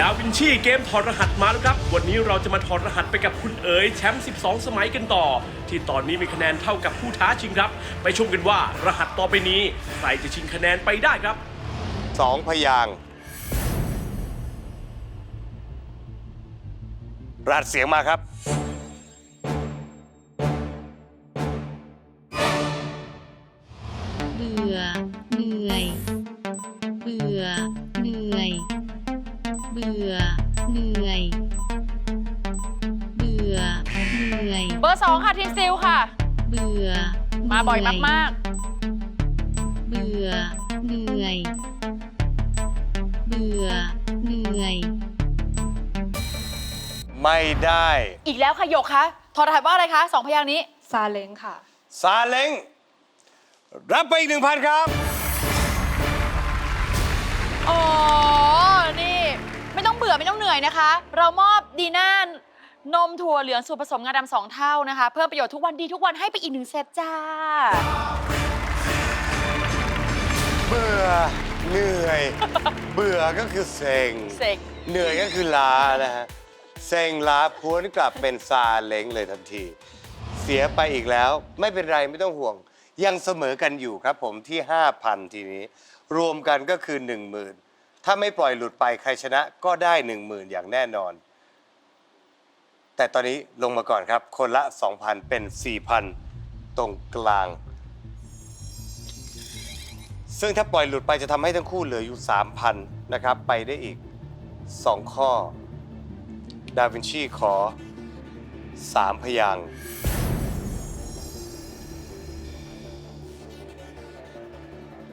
ดาวินชีเกมถอดรหัสมาแล้วครับ วันนี้เราจะมาถอดรหัสไปกับคุณเอ๋ยแชมป์ 12 สมัยกันต่อ ที่ตอนนี้มีคะแนนเท่ากับผู้ท้าชิงครับ ไปชมกันว่ารหัสต่อไปนี้ใครจะชิงคะแนนไปได้ครับ สองพยางค์รัดเสียงมาครับ เบื่อ เหนื่อย เบื่อ เหนื่อยเบื่อ เหนื่อย เบื่อ เหนื่อย เบอร์สองค่ะทีมซิลค่ะ เบื่อมาบ่อยเหนื่มากเบื่อ เหนื่อย เบื่อ เหนื่อย ไม่ได้ ๆ อีกแล้วค่ะหยกคะทอรหัสว่าอะไรคะสองพยางค์นี้ ซาเล้งค่ะ ซาเล้งรับไปอีกหนึ่งพันครับ อ๋อนี่ไม่ต้ องเบื่อไม่ต้องเหนื่อยนะคะ เรามอบดีน่านมถั่วเหลืองสูตรผสมงาดำสองเท่านะคะ เพิ่มประโยชน์ทุกวันดีทุกวันให้ไปอีกหนึ่งเซตจ้า เบื่อเหนื่อย เบื่อก็คือเซ็งเซ็ง เหนื่อยก็คือล้านะฮะเซ็งล้าพ้วนกลับเป็นซาเล้งเลยทันที เสียไปอีกแล้วไม่เป็นไรไม่ต้องห่วง ยังเสมอกันอยู่ครับผมที่ 5,000 ทีนี้ รวมกันก็คือ 10,000 ถ้าไม่ปล่อยหลุดไปใครชนะก็ได้10,000อย่างแน่นอน แต่ตอนนี้ลงมาก่อนครับ คนละ 2,000 เป็น 4,000 ตรงกลาง ซึ่งถ้าปล่อยหลุดไปจะทำให้ทั้งคู่เหลืออยู่ 3,000 นะครับ ไปได้อีก 2 ข้อ ดาวินชีขอ 3 พยางค์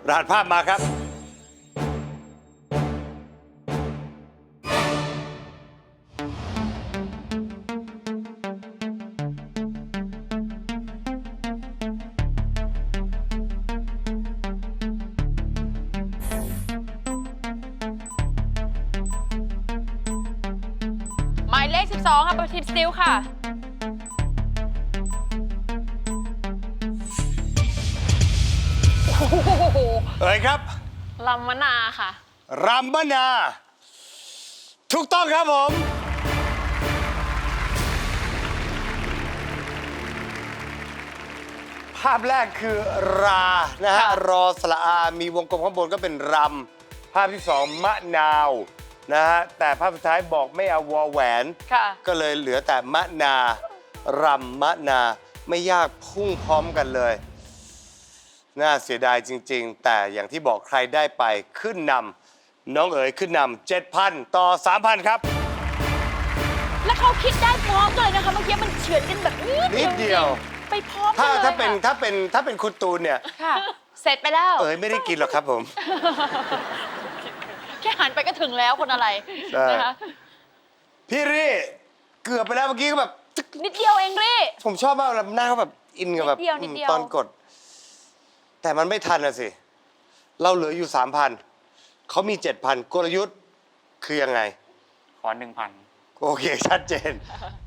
รหัสภาพมาครับ ค่ะเป็นทีมซิลค่ะ โอ้โหเอ่ยครับลำมะนาค่ะ รัมบนา ถูกต้องครับผม ภาพแรกคือรา นะฮะค่ะรอสละอา มีวงกลมข้างบนก็เป็นรำภาพที่สองมะนาว นะฮะแต่ภาพสุดท้ายบอกไม่เอาวอแหวน ค่ะ ก็เลยเหลือแต่มะนารำมะนา ไม่ยากพุ่งพร้อมกันเลย น่าเสียดายจริง ๆ แต่อย่างที่บอกใครได้ไปขึ้นนำน้องเอ๋ยขึ้นนำ7,000 ต่อ 3,000 ครับ แล้วเขาคิดได้พร้อมกันเลยนะคะเมื่อกี้มันเฉือนกันแบบนิดนิดเดียว ไปพร้อมกัถ้านเลยถ้าเป็นค่ะถ้าเป็นถ้าเป็นคุณตูนเนี่ย ค่ะ เสร็จไปแล้ว เอ๋ยไม่ได้กินหรอกครับผม แค่หันไปก็ถึงแล้วคนอะไรใช่ นะคะพี่รี่เกือบไปแล้วเมื่อกี้ก็แบบตึ๊กนิดเดียวเองรี่ ผมชอบมากเลยหน้าเขาแบบอินกับแบบนิดเดียวนิดเดียว ตอนกด แต่มันไม่ทันนะสิ เราเหลืออยู่3,000เขามี7,000กลยุทธ์คือยังไง ขอหนึ่งพันโอเค ชัดเจน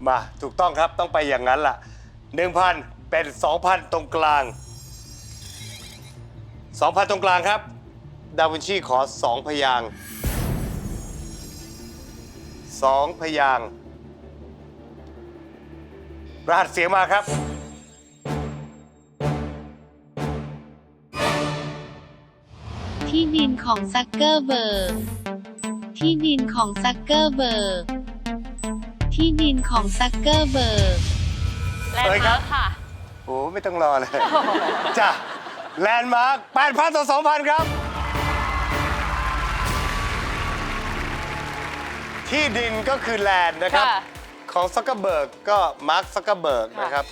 มาถูกต้องครับต้องไปอย่างนั้นล่ะ1,000เป็น2,000ตรงกลาง2,000ตรงกลางครับ ดาวินชีขอ2พยางค์2พยางค์รหัสเสียงมาครับ ที่ดินของซักเกอร์เบิร์ก ที่ดินของซักเกอร์เบิร์ก ที่ดินของซักเกอร์เบิร์ก แลนเอ้ยด์ครัมาบร์คค่ะ โอ้ไม่ต้องรอเลย จ้ะแลนด์มาร์ค8,000ต่อ2,000ครับ ที่ดินก็คือแลนด์นะครับ ค่ะ ของซักเกอร์เบิร์กก็มาร์คซักเกอร์เบิร์กค่ะนะครับ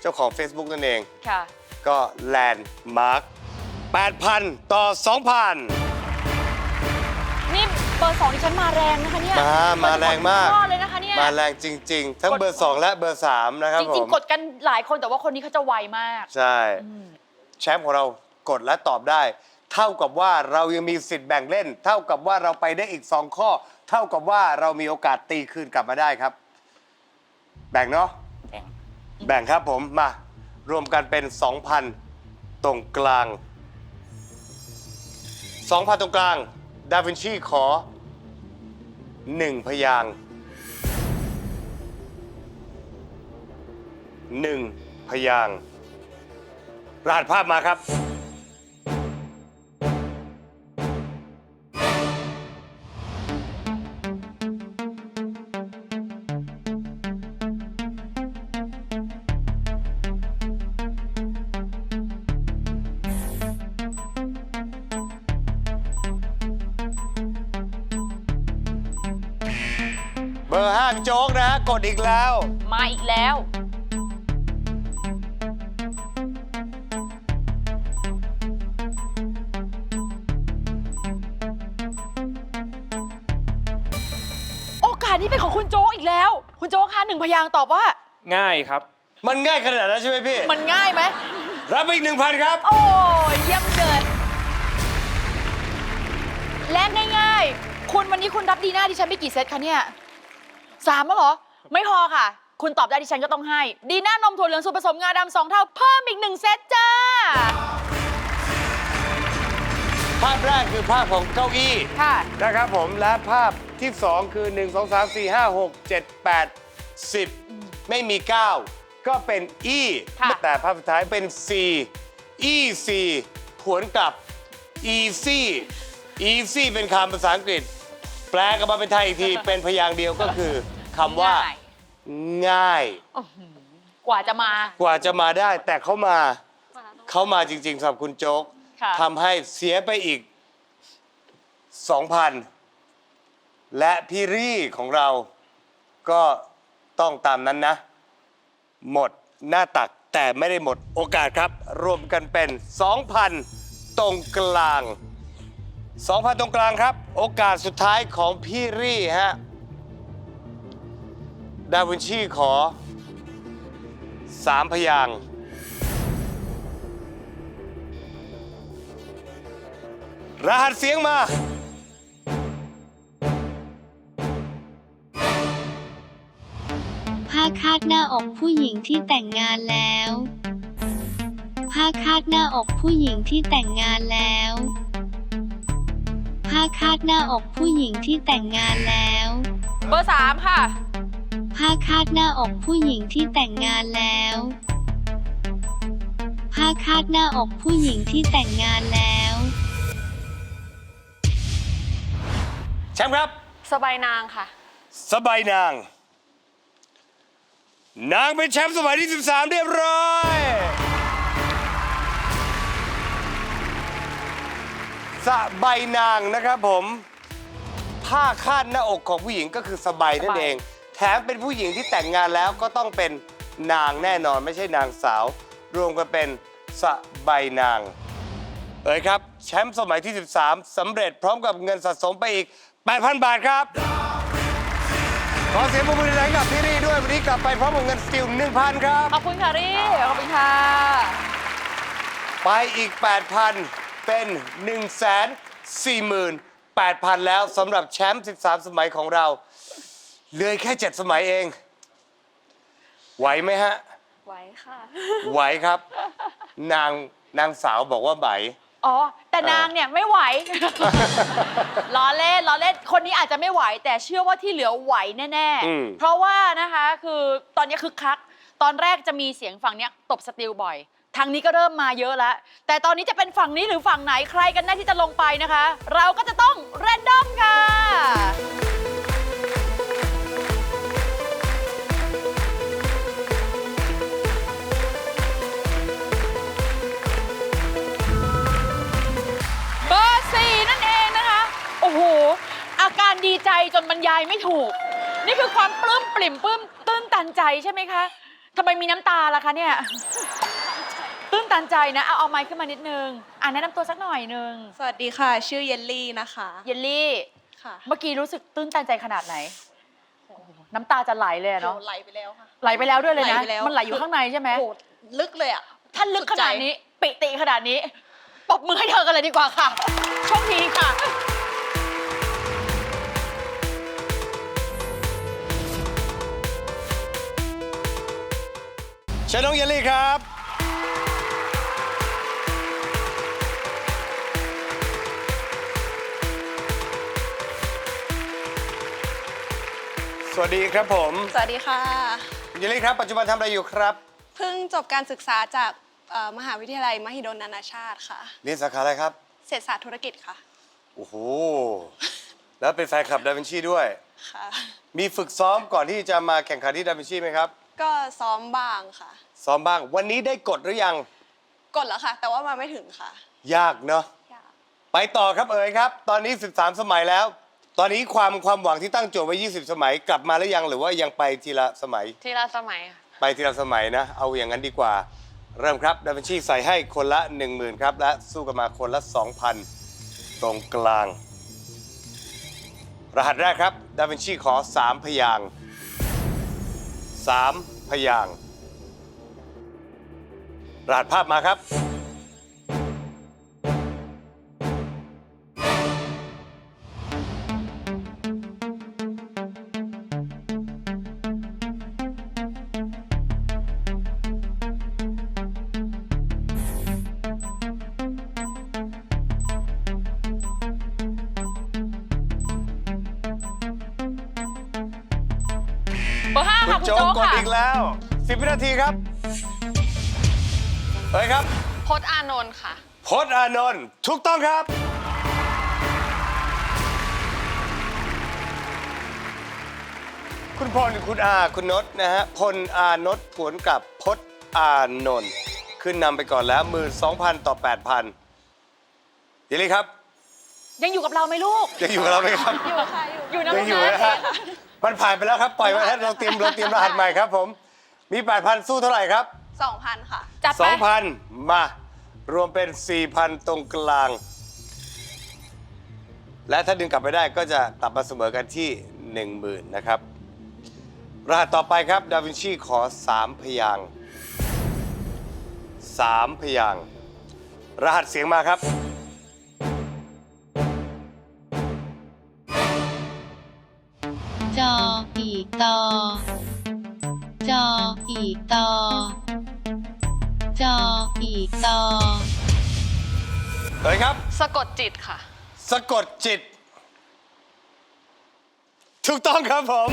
เจ้าของ Facebook นั่นเอง ค่ะ ก็แลนด์มาร์ค8,000 ต่อ 2,000 นี่เบอร์สองดิฉันมาแรงนะคะเนี่ยมา มาแรงมากข้อเลยนะคะเนี่ย มาแรงจริง ๆ ทั้งกด เบอร์ 2 และเบอร์ 3 นะครับจผริงม ๆ กดกันหลายคนแต่ว่าคนนี้เขาจะไวมาก ใช่ แชมป์ของเรากดและตอบได้ เท่ากับว่าเรายังมีสิทธิ์แบ่งเล่น เท่ากับว่าเราไปได้อีก 2 ข้อ เท่ากับว่าเรามีโอกาสตีคืนกลับมาได้ครับ แบ่งเนาะ แบ่งแบ่งครับผมมารวมกันเป็น 2,000 ตรงกลาง 2,000 ตรงกลาง ดาวินชีขอ 1 พยางค์หนึ่งพยางค์รหัสภาพมาครับ เบอร์ห้าพี่โจ๊กนะฮะกดอีกแล้ว มาอีกแล้ว โอกาสนี้เป็นของคุณโจ๊กอีกแล้ว คุณโจ๊กคะหนึ่งพยางค์ตอบว่า ง่ายครับ มันง่ายขนาดนั้นใช่ไหมพี่ มันง่ายไหม รับไปอีกหนึ่งพันครับ โอ้ยเยี่ยมเลยและง่ายๆ คุณวันนี้คุณรับดีหน้าดิฉันไปกี่เซตคะเนี่ย สามแล้วเหรอ ไม่พอค่ะ คุณตอบได้ดิฉันก็ต้องให้ ดีหน้านมถั่วเหลืองสูตรผสมงาดำสองเท่า เพิ่มอีกหนึ่งเซตจ้า ภาพแรกคือภาพของเก้าอี้ค่ะ นะครับผมและภาพที่ 2 คือ 1 2 3 4 5 6 7 8 10 ไม่มี 9 ก็เป็น E ค่ะ แต่ภาพสุดท้ายเป็น C E C ผวนกลับ easy easy เป็นคำภาษาอังกฤษ แปลกลับมาเป็นไทยอีกที เป็นพยางค์เดียวก็คือคำว่า ง่ายง่าย กว่าจะมา กว่าจะมาได้ แต่เขามาเขามาจริงๆสำหรับคุณโจ๊กค่ะ ทำให้เสียไปอีก 2,000 และพี่รี่ของเราก็ต้องตามนั้นนะ หมดหน้าตักแต่ไม่ได้หมดโอกาสครับ รวมกันเป็น 2,000 ตรงกลาง 2,000 ตรงกลางครับ โอกาสสุดท้ายของพี่รี่ฮะ ดาวินชีขอสามพยางค์รหัสเสียงมา ผ้าคาดหน้าอกผู้หญิงที่แต่งงานแล้ว ผ้าคาดหน้าอกผู้หญิงที่แต่งงานแล้ว ผ้าคาดหน้าอกผู้หญิงที่แต่งงานแล้ว เบอร์สามค่ะ ผ้าคาดหน้าอกผู้หญิงที่แต่งงานแล้ว ผ้าคาดหน้าอกผู้หญิงที่แต่งงานแล้ว แชมป์ครับ สบายนางค่ะ สบายนาง นางเป็นแชมป์สมัยที่ 13 เรียบร้อย สบายนางนะครับผมผ้าคาดหน้าอกของผู้หญิงก็คือสบายนั่นเอง แถมเป็นผู้หญิงที่แต่งงานแล้วก็ต้องเป็นนางแน่นอนไม่ใช่นางสาว รวมกันเป็นสบายนาง เอ๋ยครับ แชมป์สมัยที่ 13สำเร็จพร้อมกับเงินสะสมไปอีก 8,000 บาทครับ ขอเสียงปรบมือดังๆกับพี่รี่ด้วย วันนี้กลับไปพร้อมกับเงินสติล1,000 ครับ ขอบคุณค่ะรี่ขอบคุณค่ะ ไปอีก 8,000 เป็น 148,000 แล้วสำหรับแชมป์ 13 สมัยของเราเหลือแค่ 7 สมัยเอง ไหวไหมฮะไว้ค่ะ ไหวครับ นางนางสาวบอกว่าไหว อ๋อ แต่นางเนี่ยไม่ไหว ล้อเล่นล้อเล่น คนนี้อาจจะไม่ไหว แต่เชื่อว่าที่เหลือไหวแน่ อืม ๆ เพราะว่านะคะคือตอนนี้คึกคัก ตอนแรกจะมีเสียงฝั่งเนี้ยตบสติลบ่อย ทางนี้ก็เริ่มมาเยอะแล้ว แต่ตอนนี้จะเป็นฝั่งนี้หรือฝั่งไหนใครกันแน่ที่จะลงไปนะคะ เราก็จะต้องเรนดอมค่ะ เบอร์สี่นั่นเองนะคะ โอ้โห อาการดีใจจนบรรยายไม่ถูก นี่คือความปลื้มปลิ่มปลื้มตื้นตันใจใช่ไหมคะทำไมมีน้ำตาล่ะคะเนี่ย ตื้นตันใจนะ เอาเอาไมค์ขึ้นมานิดนึง อ่านแนะนำตัวสักหน่อยนึง สวัสดีค่ะ ชื่อเยลลี่นะคะเยลลี่ ค่ะเมื่อกี้รู้สึกตื้นตันใจขนาดไหนโอ้โหน้ำตาจะไหลเลยอะเนาะโหไหลไปแล้วค่ะ ไหลไปแล้วด้วยเลยนะ ไหลไปแล้ว มันไหลอยู่ข้างในใช่ไหมโหลึกเลยอะถ้าลึกขนาดสุใจนี้ ปิติขนาดนี้ปรบมือให้เธอกันเลยดีกว่าค่ะโชคดีค่ะ เชิญน้องเยลลี่ครับ สวัสดีครับผมสวัสดีค่ะเยลลี่ครับ ปัจจุบันทำอะไรอยู่ครับ เพิ่งจบการศึกษาจากเอ่อมหาวิทยาลัยมหิดลนานาชาติค่ะ เรียนสาขาอะไรครับ เศรษฐศาสตร์ธุรกิจค่ะ โอ้โห แล้วเป็นแฟนคลับดาวินชีด้วย ค่ะ มีฝึกซ้อมก่อนที่จะมาแข่งขันที่ดาวินชีไหมครับ ก็ซ้อมบ้างค่ะ ซ้อมบ้าง วันนี้ได้กดหรือยัง กดแล้วค่ะ แต่ว่ามาไม่ถึงค่ะยากเนาะยากไปต่อครับเอ๋ยครับ ตอนนี้ 13 สมัยแล้ว ตอนนี้ความความหวังที่ตั้งโจทย์ไว้ 20 สมัยกลับมาหรือยังหรือว่ายังไปทีละสมัย ทีละสมัยค่ะไปทีละสมัยนะ เอาอย่างนั้นดีกว่า เริ่มครับดาวินชีใส่ให้คนละ 10,000 ครับ และสู้กันมาคนละ 2,000 ตรงกลาง รหัสแรกครับดาวินชีขอ 3 พยางค์3พยางค์รหัสภาพมาครับ เบอร์ห้าคุค่ะณคุณโจ๊กโจ๊กกดค่ะอีกแล้ว 10 วินาทีครับเอ้ยครับพจน์อานนท์ค่ะ พจน์อานนท์ถูกต้องครับ คุณพลคุณอาคุณนศนะฮะพลอานนท์ผวนกับพจน์อานนท์ขึ้นนำไปก่อนแล้ว12,000 ต่อ 8,000ยินดีครับ ยังอยู่กับเราไหมลูก ยังอยู่กับเราไหมครับ อยู่ค่ะ อยู่นะยัลูงกอยู่นะนะฮะ มันผ่านไปแล้วครับ ปล่อยมาแล้วเราเตรียมเราเตรียมรหัสใหม่ครับผม มี 8,000 สู้เท่าไหร่ครับ 2,000 ค่ะ จัดไป2,000 มา รวมเป็น 4,000 ตรงกลาง และถ้าดึงกลับไปได้ก็จะกลับมาเสมอกันที่ 10,000 นะครับ รหัสต่อไปครับ ดาวินชีขอ 3 พยางค์3พยางค์รหัสเสียงมาครับ ออีตอจออีตอเฮ้ยครับ สะกดจิตค่ะ สะกดจิต ถูกต้องครับผม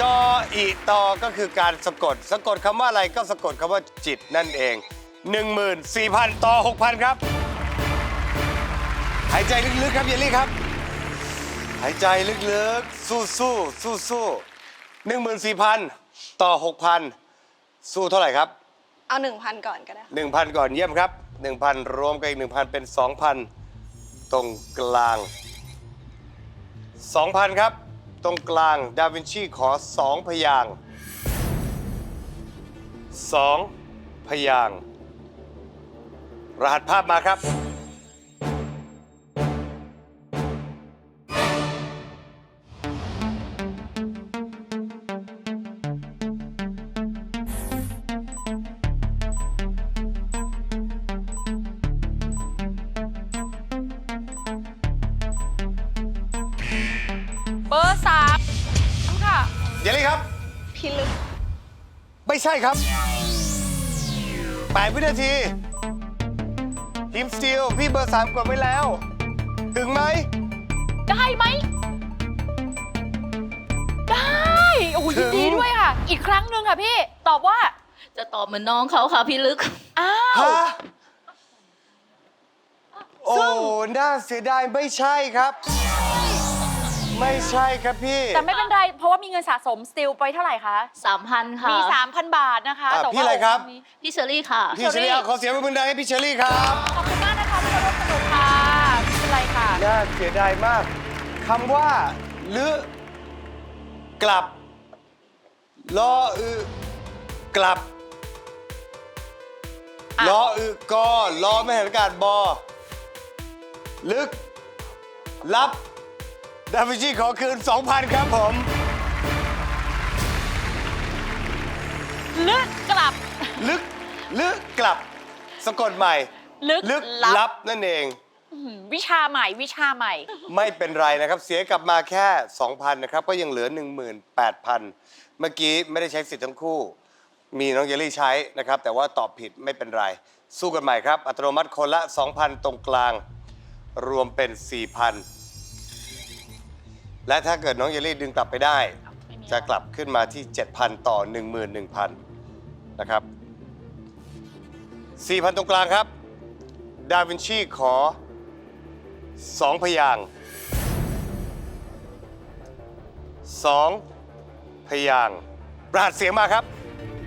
จออีตอก็คือการสะกด สะกดคำว่าอะไรก็สะกดคำว่าจิตนั่นเอง 14,000 ต่อ 6,000 ครับ หายใจลึกๆครับเยลลี่ครับ หายใจลึกๆ สู้สู้สู้สู้หนึ่งหมื่นสี่พันต่อหกพันสู้เท่าไหร่ครับ เอา1,000ก่อนก็ได้1,000ก่อนเยี่ยมครับ1,000รวมกับอีก1,000เป็น2,000ตรงกลาง2,000ครับ ตรงกลางดาวินชีขอ2พยางค์2พยางค์รหัสภาพมาครับ ครับ8วินาที ทีมสตีลพี่เบอร์3กดไว้แล้ว ถึงไหม ได้ไหม ได้โอ้โหถึยินง ดีด้วยค่ะ อีกครั้งหนึ่งค่ะพี่ ตอบว่า จะตอบเหมือนน้องเขาค่ะพี่ลึก อ้าว ฮะโอ้ น่าเสียดายไม่ใช่ครับ ไม่ใช่ครับพี่ แต่ไม่เป็นไร เพราะว่ามีเงินสะสมสติลไปเท่าไหร่คะ3,000ค่ะ มี 3,000 บาทนะคะอะแต่ว่าพี่อะไรครับวันนี้พี่เชอรี่ค่ะ พี่เชอรี่เอาขอเสียงปรบมือดังให้พี่เชอรี่ครับ ขอบคุณมากนะคะที่มาร่วมสนุกค่ะไรค่ะ น่าเสียดายมากคำว่าหรือกลับลออือกลับอะ ลออือกอลอไม่เห็นอากาศบอลึก ลับ ดาวินชีขอคืน 2,000 ครับผม ลึกกลับ ลึก ลึกกลับ สะกดใหม่ ลึกลึกลับ ลับนั่นเองอื้อหือวิชาใหม่วิชาใหม่ ไม่เป็นไรนะครับ เสียกลับมาแค่ 2,000 นะครับ ก็ยังเหลือ 18,000 เมื่อกี้ไม่ได้ใช้สิทธิ์ทั้งคู่ มีน้องเยลลี่ใช้นะครับ แต่ว่าตอบผิดไม่เป็นไร สู้กันใหม่ครับ อัตโนมัติคนละ 2,000 ตรงกลาง รวมเป็น 4,000 และถ้าเกิดน้องเยลลี่ดึงกลับไปได้จะกลับขึ้นมาที่ 7,000 ต่อ 11,000 นะครับ 4,000 ตรงกลางครับ ดาวินชีขอสองพยางค์สองพยางค์ประหัสเสียงมาครับ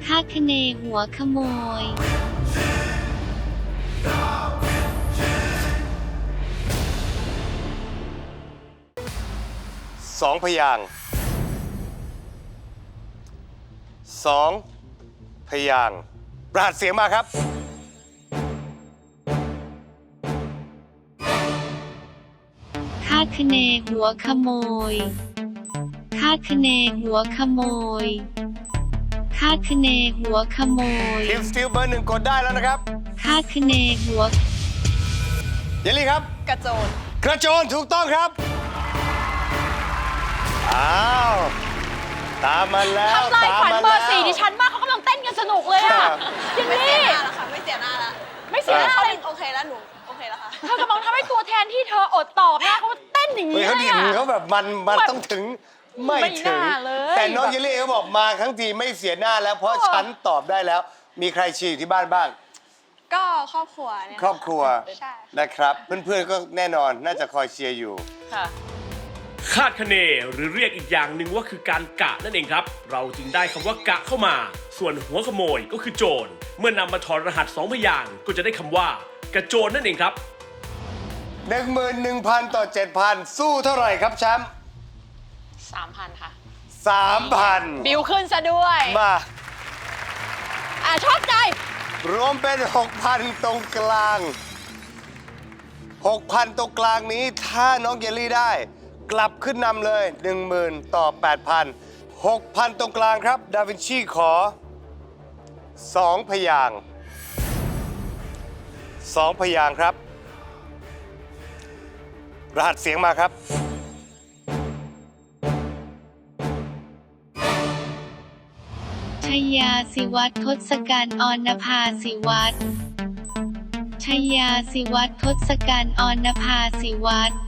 คาดคะเนหัวขโมย สองพยางค์สองพยางค์ประหัสเสียงมาครับ คาดคะเนหัวขโมย คาดคะเนหัวขโมย คาดคะเนหัวขโมยทีมสตีลเบอร์หนึ่งกดได้แล้วนะครับ คาดคะเนหัว เยลลี่ครับ กระโจน กระโจนถูกต้องครับ อ้าว ตามมาแล้ว ทำลายตามขวัญมาเบอแล้ว ร์สี่ดิฉันมากเขากำลังเต้นกันสนุกเลยอะยินไม่ดีเสียหน้าแล้วค่ะ ไม่เสียหน้าแล้วไม่เสียหน้าเขาเลยโอเคแล้วหนู โอเคแล้วค่ะ เธอกำลังทำให้ตัวแทนที่เธออดตอบนะเขาเต้นอย่างเฮ้นี้ยเขาเลดิยนอะ เขาแบบมันมันต้องถึงไม่ไม่ถึง น่าเลย แต่น้องเยลลี่เขาบอกมาทั้งทีไม่เสียหน้าแล้ว เพราะฉันตอบได้แล้ว มีใครชีอยู่ที่บ้านบ้าง ก็ครอบครัวเนี่ย ครอบครัวใช่ นะครับ เพื่อนๆก็แน่นอนน่าจะคอยเชียร์อยู่ ค่ะ คาดคะเนหรือเรียกอีกอย่างหนึ่งว่าคือการกะนั่นเองครับ เราจึงได้คำว่ากะเข้ามา ส่วนหัวขโมยก็คือโจร เมื่อนำมาถอดรหัสสองพยางค์ก็จะได้คำว่า กระโจนนั่นเองครับ11,000ต่อ7,000สู้เท่าไหร่ครับแชมป์3,000ค่ะ3,000บิวขึ้นซะด้วย มา อะชอบใจ รวมเป็น6,000ตรงกลาง6,000ตรงกลางนี้ถ้าน้องเยลลี่ได้ กลับขึ้นนำเลย 10,000 ต่อ 8,000 6,000 ตรงกลางครับ ดาวินชีขอ 2 พยาง 2 พยางครับ รหัสเสียงมาครับชยาสิวัตรทศกัณฐ์ออนภาสิวัตรชยาสิวัตรทศกัณฐ์ออนภาสิวัตร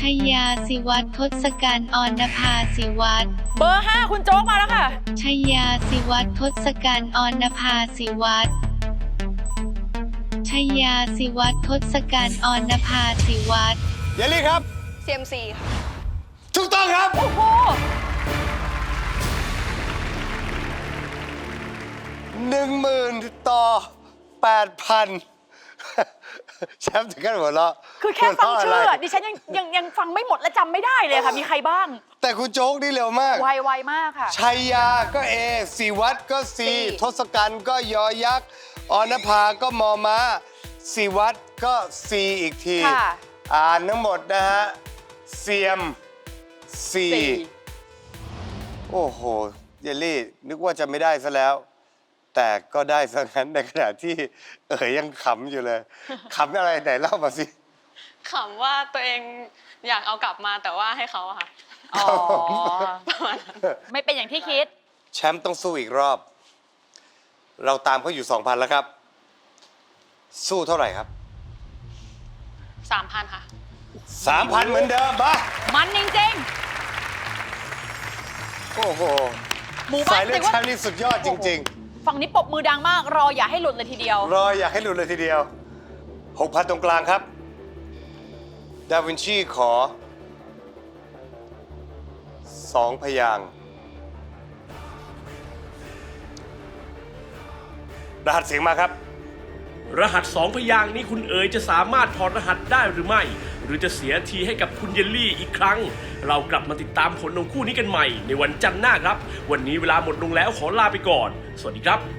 ชยาสิวัตรทศกัณฐ์ออนภาสิวัตรเบอร์ห้าคุณโจ๊กมาแล้วค่ะ ชยาสิวัตรทศกัณฐ์ออนภาสิวัตรชยาสิวัตรทศกัณฐ์ออนภาสิวัตรเยลลี่ครับ CMC ค่ะ ถูกต้องครับ โอ้โห หนึ่งหมื่นต่อแปดพัน แชมป์ถึงขั้นหัวเราะคือแค่ฟังชื่อหัวเราะอะไรดิฉันยังยังยังฟังไม่หมดและจำไม่ได้เลยค่ะ มีใครบ้าง แต่คุณโจ๊กนี่เร็วมาก ไวไวมากค่ะ ชัยยาก็เอสีวัตรก็ซีซีทศกัณฐ์ก็ยอยักษ์ออนภาก็มอม้าสีวัตรก็ซีอีกที ค่ะ อ่านทั้งหมดนะฮะเซียมซีสี่โอ้โห เยลลี่ นึกว่าจะไม่ได้ซะแล้ว แต่ก็ได้ซะงั้นในขณะที่เอ๋ยยังขำอยู่เลยขำอะไรไหนเล่ามาสิ ขำว่าตัวเองอยากเอากลับมาแต่ว่าให้เขาอะค่ะ อ๋อ ประมาณนั้นไม่เป็นอย่างที่คิด แชมป์ต้องสู้อีกรอบ เราตามเขาอยู่2,000แล้วครับ สู้เท่าไหร่ครับ3,000ค่ะ3,000เหมือนเดิมปะมันจริงโอ้โหหมู่บ้านสายเลือดแต่ว่าแชมป์นี่สุดยอดจริง ๆ ฝั่งนี้ปรบมือดังมาก รออย่าให้หลุดเลยทีเดียวๆรออยากให้หลุดเลยทีเดียว6,000ตรงกลางครับ ดาวินชีขอ 2 พยางค์รหัสเสียงมาครับ รหัสสองพยางค์นี้คุณเอ๋ยจะสามารถถอดรหัสได้หรือไม่ หรือจะเสียทีให้กับคุณเยลลี่อีกครั้ง เรากลับมาติดตามผลของคู่นี้กันใหม่ ในวันจันทร์หน้าครับ วันนี้เวลาหมดลงแล้วขอลาไปก่อน สวัสดีครับ